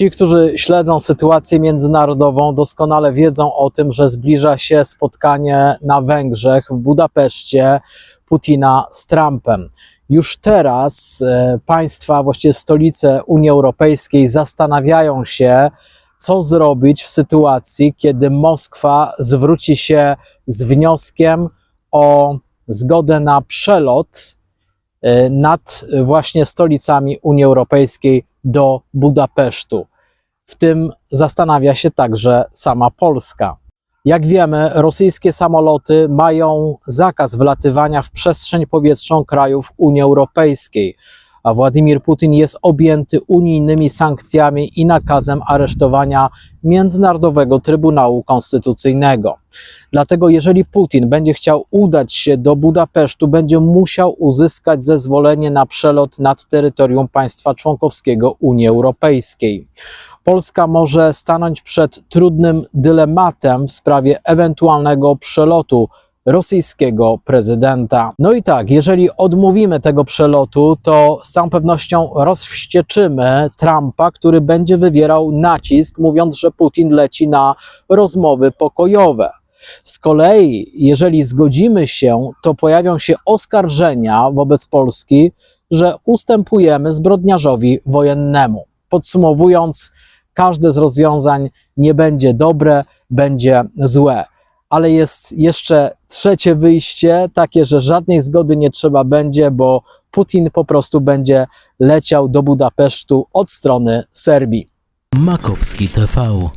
Ci, którzy śledzą sytuację międzynarodową, doskonale wiedzą o tym, że zbliża się spotkanie na Węgrzech w Budapeszcie Putina z Trumpem. Już teraz e, państwa, właściwie stolice Unii Europejskiej zastanawiają się, co zrobić w sytuacji, kiedy Moskwa zwróci się z wnioskiem o zgodę na przelot e, nad właśnie stolicami Unii Europejskiej do Budapesztu. W tym zastanawia się także sama Polska. Jak wiemy, rosyjskie samoloty mają zakaz wlatywania w przestrzeń powietrzną krajów Unii Europejskiej, a Władimir Putin jest objęty unijnymi sankcjami i nakazem aresztowania Międzynarodowego Trybunału Konstytucyjnego. Dlatego, jeżeli Putin będzie chciał udać się do Budapesztu, będzie musiał uzyskać zezwolenie na przelot nad terytorium państwa członkowskiego Unii Europejskiej. Polska może stanąć przed trudnym dylematem w sprawie ewentualnego przelotu rosyjskiego prezydenta. No i tak, jeżeli odmówimy tego przelotu, to z całą pewnością rozwścieczymy Trumpa, który będzie wywierał nacisk, mówiąc, że Putin leci na rozmowy pokojowe. Z kolei, jeżeli zgodzimy się, to pojawią się oskarżenia wobec Polski, że ustępujemy zbrodniarzowi wojennemu. Podsumowując, każde z rozwiązań nie będzie dobre, będzie złe. Ale jest jeszcze trzecie wyjście, takie, że żadnej zgody nie trzeba będzie, bo Putin po prostu będzie leciał do Budapesztu od strony Serbii. Makowski TV.